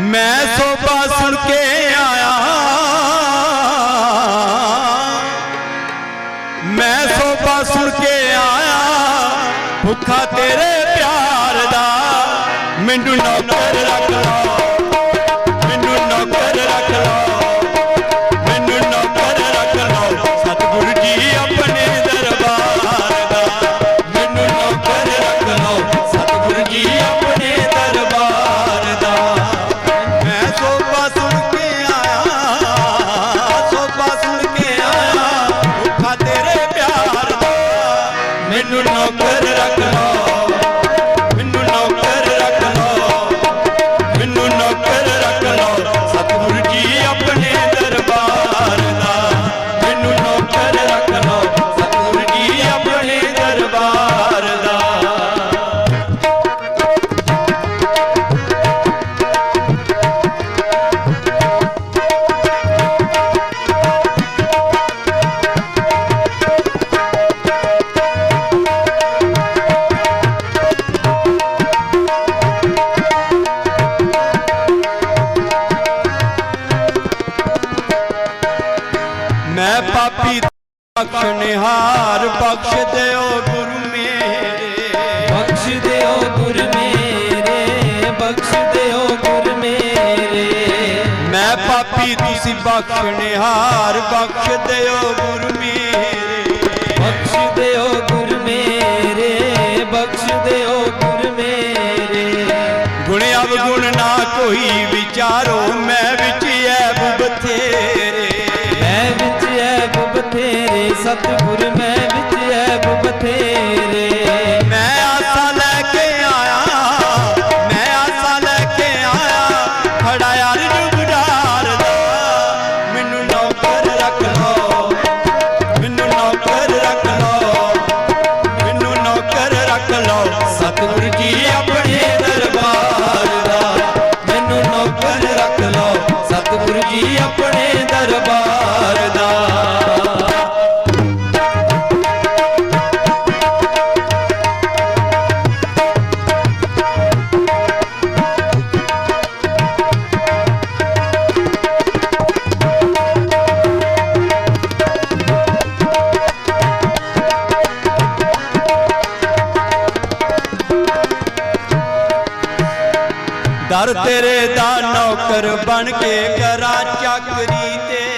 ਮੈਂ ਸੋਭਾ ਸੁਣ ਕੇ ਆਇਆ। ਮੈਂ ਸੋਭਾ ਸੁਣ ਕੇ ਆਇਆ। ਭੁੱਖਾ ਤੇਰੇ ਪਿਆਰ ਦਾ ਮੈਨੂੰ ਨੌਕਰ ਰੱਖ ਲਓ ਮੈਨੂੰ ਨੌਕਰ ਰੱਖ ਲਓ ਬਖਸ਼ਣਹਾਰ ਬਖਸ਼ ਦਿਓ ਗੁਰੂ ਮੇਰੇ। ਬਖਸ਼ ਦਿਓ ਗੁਰ ਮੇਰੇ ਬਖਸ਼ ਦਿਓ ਗੁਰ ਮੇਰੇ। ਮੈਂ ਪਾਪੀ ਤੁਸੀਂ ਬਖਸ਼ਣਹਾਰ ਬਖਸ਼ ਦਿਓ ਗੁਰੂ ਮੇਰੇ। ਬਖਸ਼ ਦਿਓ ਗੁਰ ਮੇਰੇ ਬਖਸ਼ ਦਿਓ ਗੁਰ ਮੇਰੇ। ਗੁਣ ਅਵਗੁਣ ਨਾ ਕੋਈ ਵਿਚਾਰੋ ਮੈਂ ਵਿੱਚ ਐਬ ਬਥੇਰੇ। ਸਤਿਗੁਰ ਮੈਂ ਵਿੱਚ ਐਬ ਬਥੇਰੇ। ਮੈਂ ਆਸਾ ਲੈ ਕੇ ਆਇਆ ਮੈਂ ਆਸਾ ਲੈ ਕੇ ਆਇਆ ਖੜਾ ਯਾਰ ਦਾ। ਮੈਨੂੰ ਨੌਕਰ ਰੱਖ ਲਓ ਮੈਨੂੰ ਨੌਕਰ ਰੱਖ ਲਓ ਮੈਨੂੰ ਨੌਕਰ ਰੱਖ ਲਓ। ਸਤਿਗੁਰੂ ਜੀ ਆਪਣੇ ਦਰਬਾਰ ਦਾ। ਮੈਨੂੰ ਨੌਕਰ ਰੱਖ ਲਓ। ਸਤਿਗੁਰ ਜੀ ਆਪਣੇ ਦਰਬਾਰ ਦਰ ਤੇਰੇ ਦਾ ਨੌਕਰ ਬਣ ਕੇ ਕਰਾਂ ਚੱਕਰੀ ਤੇ।